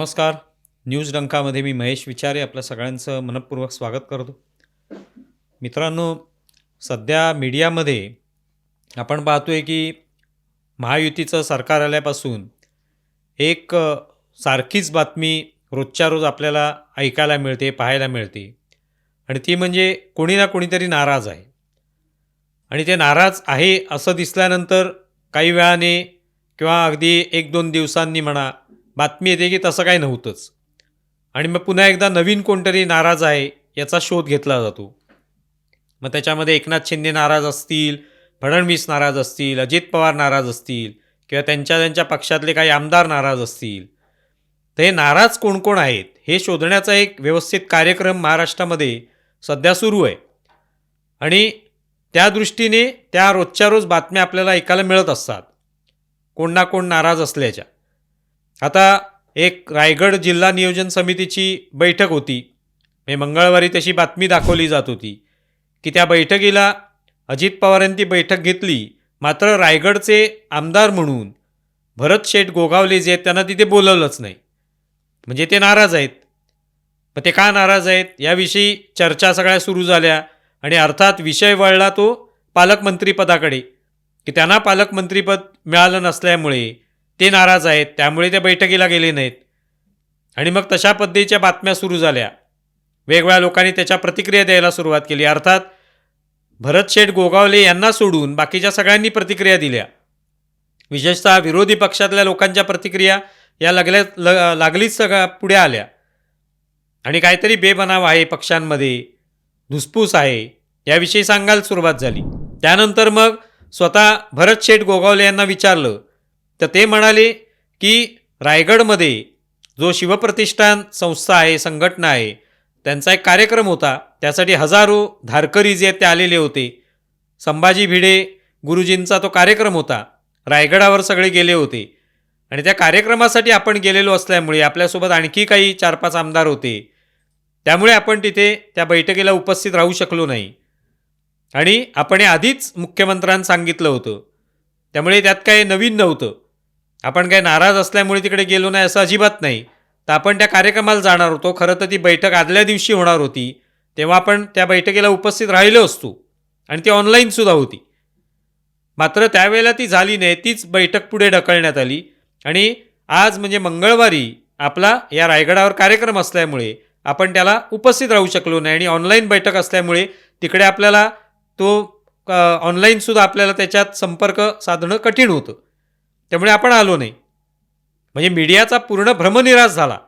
नमस्कार. न्यूज डंकामध्ये मी महेश विचारे आपल्या सगळ्यांचं मनपूर्वक स्वागत करतो. मित्रांनो सध्या मीडियामध्ये आपण पाहतो आहे की महायुतीचं सरकार आल्यापासून एक सारखीच बातमी रोजच्या रोज आपल्याला ऐकायला मिळते पाहायला मिळते. आणि ती म्हणजे कोणी ना कोणीतरी नाराज आहे. आणि ते नाराज आहे असं दिसल्यानंतर काही वेळाने किंवा अगदी एक दोन दिवसांनी म्हणा बातमी येते की तसं काही नव्हतंच. आणि मग पुन्हा एकदा नवीन कोणतरी नाराज आहे याचा शोध घेतला जातो. मग त्याच्यामध्ये एकनाथ शिंदे नाराज असतील फडणवीस नाराज असतील अजित पवार नाराज असतील किंवा त्यांच्या त्यांच्या पक्षातले काही आमदार नाराज असतील. तर हे नाराज कोण कोण आहेत हे शोधण्याचा एक व्यवस्थित कार्यक्रम महाराष्ट्रामध्ये सध्या सुरू आहे. आणि त्या दृष्टीने त्या रोजच्या रोज बातम्या आपल्याला ऐकायला मिळत असतात. कोण ना कोण नाराज असल्याच्या. आता एक रायगड जिल्हा नियोजन समितीची बैठक होती. म्हणजे मंगळवारी तशी बातमी दाखवली जात होती की त्या बैठकीला अजित पवारांनी ती बैठक घेतली. मात्र रायगडचे आमदार म्हणून भरत शेठ गोगावले जे आहेत त्यांना तिथे बोलवलंच नाही. म्हणजे ते नाराज आहेत. मग ते का नाराज आहेत? याविषयी चर्चा सगळ्या सुरू झाल्या आणि अर्थात विषय वळला तो पालकमंत्रीपदाकडे. की त्यांना पालकमंत्रीपद मिळालं नसल्यामुळे ते नाराज आहेत त्यामुळे ते बैठकीला गेले नाहीत. आणि मग तशा पद्धतीच्या बातम्या सुरू झाल्या. वेगवेगळ्या लोकांनी त्याच्या प्रतिक्रिया द्यायला सुरुवात केली. अर्थात भरत शेठ गोगावले यांना सोडून बाकीच्या सगळ्यांनी प्रतिक्रिया दिल्या. विशेषतः विरोधी पक्षातल्या लोकांच्या प्रतिक्रिया या लागल्या ल लागलीच सगळ्या पुढे आल्या. आणि काहीतरी बेबनाव आहे पक्षांमध्ये धुसफूस आहे याविषयी सांगायला सुरुवात झाली. त्यानंतर मग स्वतः भरत शेठ गोगावले यांना विचारलं तर ते म्हणाले की रायगडमध्ये जो शिवप्रतिष्ठान संस्था आहे संघटना आहे त्यांचा एक कार्यक्रम होता. त्यासाठी हजारो धारकरी जे आहेत ते आलेले होते. संभाजी भिडे गुरुजींचा तो कार्यक्रम होता. रायगडावर सगळे गेले होते. आणि त्या कार्यक्रमासाठी आपण गेलेलो असल्यामुळे आपल्यासोबत आणखी काही चार पाच आमदार होते. त्यामुळे आपण तिथे त्या बैठकीला उपस्थित राहू शकलो नाही. आणि आपण हे आधीच मुख्यमंत्र्यांना सांगितलं होतं. त्यामुळे त्यात काही नवीन नव्हतं. आपण काय नाराज असल्यामुळे तिकडे गेलो नाही असं अजिबात नाही. तर आपण त्या कार्यक्रमाला जाणार होतो. खरं तर ती बैठक आदल्या दिवशी होणार होती. तेव्हा आपण त्या बैठकीला उपस्थित राहिलो असतो. आणि ती ऑनलाईनसुद्धा होती. मात्र त्यावेळेला ती झाली नाही. तीच बैठक पुढे ढकलण्यात आली. आणि आज म्हणजे मंगळवारी आपला या रायगडावर कार्यक्रम असल्यामुळे आपण त्याला उपस्थित राहू शकलो नाही. आणि ऑनलाईन बैठक असल्यामुळे तिकडे आपल्याला तो ऑनलाईनसुद्धा आपल्याला त्याच्यात संपर्क साधणं कठीण होतं. त्यामुळे आपण आलो नाही. म्हणजे मीडियाचा पूर्ण भ्रमनिराश झाला.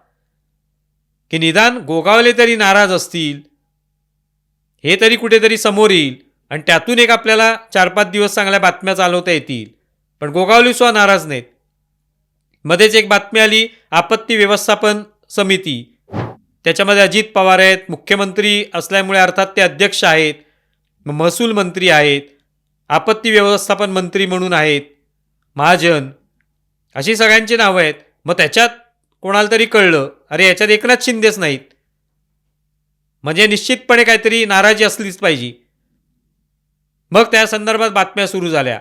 की निदान गोगावले तरी नाराज असतील हे तरी कुठेतरी समोर येईल आणि त्यातून एक आपल्याला चार पाच दिवस चांगल्या बातम्या चालवता येतील. पण गोगावली सुद्धा नाराज नाहीत. मध्येच एक बातमी आली आपत्ती व्यवस्थापन समिती. त्याच्यामध्ये अजित पवार आहेत मुख्यमंत्री असल्यामुळे अर्थात ते अध्यक्ष आहेत महसूल मंत्री आहेत आपत्ती व्यवस्थापन मंत्री म्हणून आहेत. महाजन. अशी सगळ्यांची नावं आहेत. मग त्याच्यात कोणाला तरी कळलं अरे याच्यात एकनाथ शिंदेच नाहीत. म्हणजे निश्चितपणे काहीतरी नाराजी असलीच पाहिजे. मग त्या संदर्भात बातम्या सुरू झाल्या.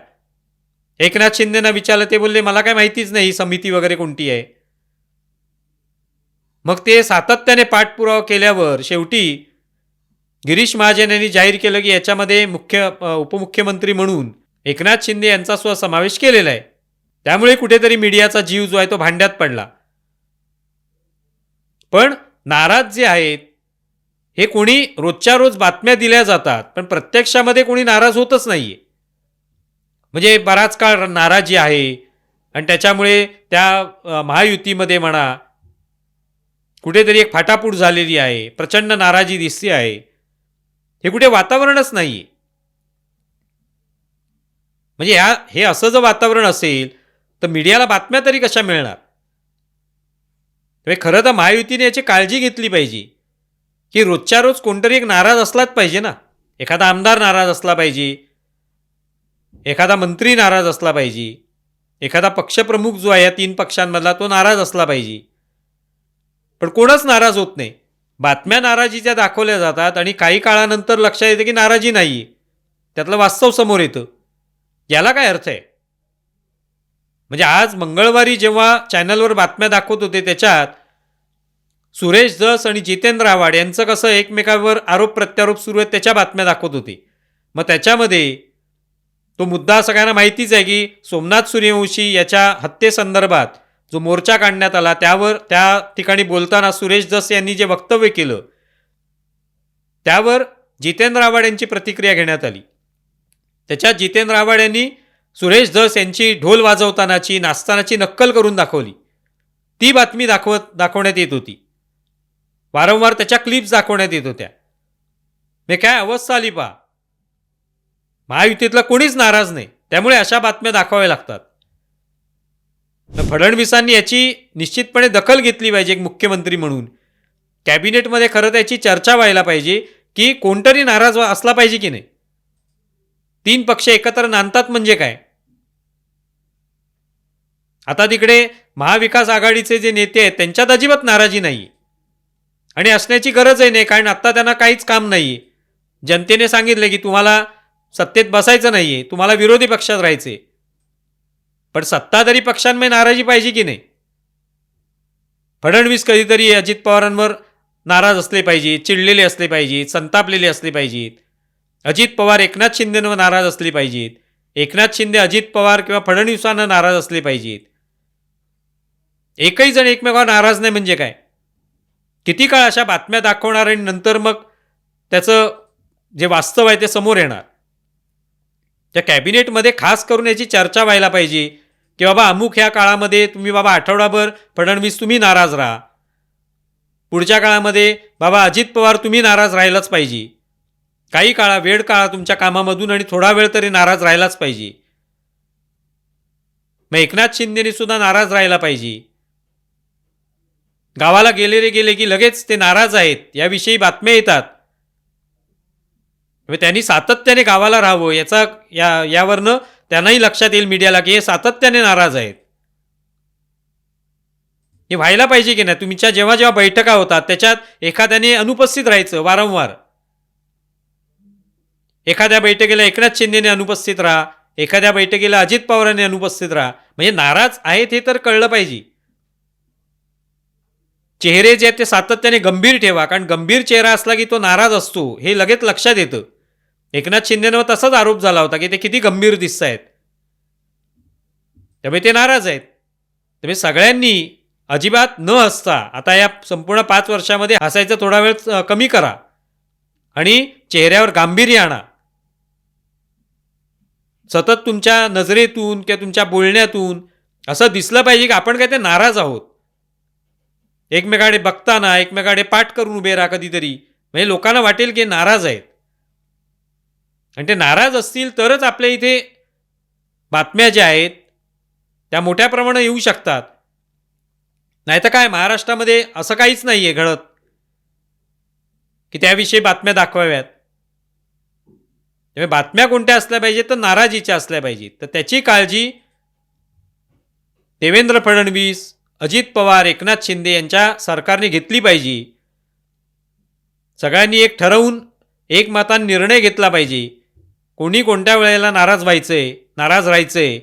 एकनाथ शिंदेना विचारलं ते बोलले मला काय माहितीच नाही समिती वगैरे कोणती आहे. मग ते सातत्याने पाठपुरावा केल्यावर शेवटी गिरीश महाजन यांनी जाहीर केलं की याच्यामध्ये मुख्य उपमुख्यमंत्री म्हणून एकनाथ शिंदे यांचा सुद्धा समावेश केलेला आहे. त्यामुळे कुठेतरी मीडियाचा जीव जो आहे तो भांड्यात पडला. पण नाराज जे आहेत हे कोणी रोजच्या रोज बातम्या दिल्या जातात पण प्रत्यक्षामध्ये कोणी नाराज होतच नाहीये. म्हणजे बराच काळ नाराजी आहे आणि त्याच्यामुळे त्या महायुतीमध्ये म्हणा कुठेतरी एक फाटाफूट झालेली आहे प्रचंड नाराजी दिसते आहे. हे कुठे वातावरणच नाही आहे म्हणजे ह्या हे असं जर वातावरण असेल तर मीडियाला बातम्या तरी कशा मिळणार? त्यामुळे खरं तर महायुतीने याची काळजी घेतली पाहिजे. की रोजच्या रोज कोणतरी एक नाराज असलाच पाहिजे ना. एखादा आमदार नाराज असला पाहिजे. एखादा मंत्री नाराज असला पाहिजे. एखादा पक्षप्रमुख जो आहे या तीन पक्षांमधला तो नाराज असला पाहिजे. पण कोणच नाराज होत नाही. बातम्या नाराजीच्या दाखवल्या जातात आणि काही काळानंतर लक्षात येतं की नाराजी नाही आहे त्यातलं वास्तव समोर येतं. याला काय अर्थ आहे? म्हणजे आज मंगळवारी जेव्हा चॅनलवर बातम्या दाखवत होते त्याच्यात सुरेश दस आणि जितेंद्र आव्हाड यांचं कसं एकमेकावर आरोप प्रत्यारोप सुरू आहेत त्याच्या बातम्या दाखवत होते. मग त्याच्यामध्ये तो मुद्दा सगळ्यांना माहितीच आहे की सोमनाथ सूर्यवंशी याच्या हत्येसंदर्भात जो मोर्चा काढण्यात आला त्यावर त्या ठिकाणी बोलताना सुरेश दस यांनी जे वक्तव्य केलं त्यावर जितेंद्र आव्हाड यांची प्रतिक्रिया घेण्यात आली. त्याच्यात जितेंद्र आव्हाड यांनी सुरेश धस यांची ढोल वाजवतानाची नाचतानाची नक्कल करून दाखवली. ती बातमी दाखवत दाखवण्यात येत होती. वारंवार त्याच्या क्लिप्स दाखवण्यात येत होत्या. हे काय अवस्था आली पा महायुतीतला कोणीच नाराज नाही. त्यामुळे अशा बातम्या दाखवाव्या लागतात. फडणवीसांनी याची निश्चितपणे दखल घेतली पाहिजे एक मुख्यमंत्री म्हणून. कॅबिनेटमध्ये खरं त्याची चर्चा व्हायला पाहिजे की कोणतरी नाराज व्हा- असला पाहिजे की नाही. तीन पक्ष एकत्र नांदतात म्हणजे काय? आता तिकडे महाविकास आघाडीचे जे नेते आहेत त्यांच्यात अजिबात नाराजी नाही आणि असण्याची गरजही नाही कारण आत्ता त्यांना काहीच काम नाही जनतेने सांगितलं की तुम्हाला सत्तेत बसायचं नाही आहे तुम्हाला विरोधी पक्षात राहायचे पण सत्ताधारी पक्षांमध्ये नाराजी पाहिजे की नाही? फडणवीस कधीतरी अजित पवारांवर नाराज असले पाहिजे चिडलेले असले पाहिजेत संतापलेले असले पाहिजेत. अजित पवार एकनाथ शिंदेंवर नाराज असले पाहिजेत. एकनाथ शिंदे अजित पवार किंवा फडणवीसांना नाराज असले पाहिजेत. एकही जण एकमेकावर नाराज नाही म्हणजे काय? किती काळ अशा बातम्या दाखवणार आणि नंतर मग त्याचं जे वास्तव आहे ते समोर येणार? त्या कॅबिनेटमध्ये खास करून याची चर्चा व्हायला पाहिजे की बाबा अमुक ह्या काळामध्ये तुम्ही बाबा आठवडाभर फडणवीस तुम्ही नाराज राहा. पुढच्या काळामध्ये बाबा अजित पवार तुम्ही नाराज राहिलाच पाहिजे. काही काळा वेळ काळा तुमच्या कामामधून आणि थोडा वेळ तरी नाराज राहिलाच पाहिजे. मग एकनाथ शिंदेने सुद्धा नाराज राहायला पाहिजे. गावाला गेले रे गेले की लगेच ते नाराज आहेत याविषयी बातम्या येतात. म्हणजे त्यांनी सातत्याने गावाला राहावं याचा या यावरनं त्यांनाही लक्षात येईल मीडियाला की हे सातत्याने नाराज आहेत. हे व्हायला पाहिजे की नाही? तुमच्या जेव्हा जेव्हा बैठका होतात त्याच्यात एखाद्याने अनुपस्थित राहायचं वारंवार. एखाद्या बैठकीला एकनाथ शिंदेने अनुपस्थित राहा एखाद्या बैठकीला अजित पवारांनी अनुपस्थित राहा. म्हणजे नाराज आहेत हे तर कळलं पाहिजे. चेहरे जे आहेत ते सातत्याने गंभीर ठेवा कारण गंभीर चेहरा असला की तो नाराज असतो हे लगेच लक्षात येतं. एकनाथ शिंदेवर तसाच आरोप झाला होता की ते किती गंभीर दिसत आहेत. त्यामुळे ते नाराज आहेत. त्यामुळे सगळ्यांनी अजिबात न हसता आता या संपूर्ण पाच वर्षामध्ये हसायचा थोडा वेळ कमी करा. आणि चेहऱ्यावर गांभीर्य आणा. सतत तुमच्या नजरेतून किंवा तुमच्या बोलण्यातून असं दिसलं पाहिजे की आपण काय ते नाराज आहोत. एकमेकाकडे बघताना एकमेकाकडे पाठ करून उभे राहा कधीतरी. म्हणजे लोकांना वाटेल की नाराज आहेत. आणि ते नाराज असतील तरच आपल्या इथे बातम्या ज्या आहेत त्या मोठ्या प्रमाणात येऊ शकतात. नाहीतर काय महाराष्ट्रामध्ये असं काहीच नाही आहे घडत की त्याविषयी बातम्या दाखवाव्यात. त्यामुळे बातम्या कोणत्या असल्या पाहिजेत तर नाराजीच्या असल्या पाहिजेत. तर त्याची काळजी देवेंद्र फडणवीस अजित पवार एकनाथ शिंदे यांच्या सरकारने घेतली पाहिजे. सगळ्यांनी एक ठरवून एक मतान निर्णय घेतला पाहिजे. कोणी कोणत्या वेळेला नाराज व्हायचंय नाराज राहायचंय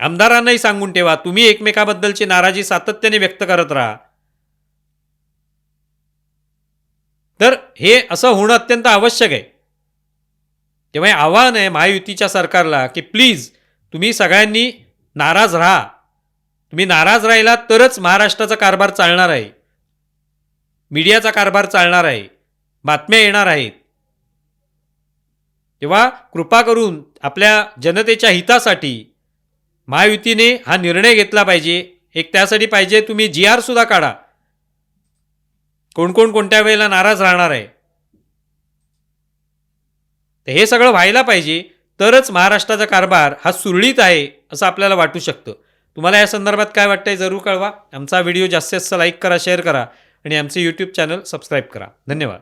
आमदारांनाही सांगून ठेवा. तुम्ही एकमेकाबद्दलची नाराजी सातत्याने व्यक्त करत राहा. तर हे असं होणं अत्यंत आवश्यक आहे. तेव्हा हे आव्हान आहे महायुतीच्या सरकारला की प्लीज तुम्ही सगळ्यांनी नाराज राहा. तुम्ही नाराज राहिलात तरच महाराष्ट्राचा कारभार चालणार आहे. मीडियाचा कारभार चालणार आहे. बातम्या येणार आहेत. तेव्हा कृपा करून आपल्या जनतेच्या हितासाठी महायुतीने हा निर्णय घेतला पाहिजे. एक त्यासाठी पाहिजे तुम्ही जी आर सुद्धा काढा. कोण कोण कोणत्या वेळेला नाराज राहणार आहे? तर हे सगळं व्हायला पाहिजे. तरच महाराष्ट्राचा कारभार हा सुरळीत आहे असं आपल्याला वाटू शकतं. तुम्हाला या संदर्भात काय वाटतंय जरूर कळवा. आमचा व्हिडिओ जास्तीत जास्त लाईक करा शेअर करा आणि आमचे यूट्यूब चॅनल सबस्क्राईब करा. धन्यवाद.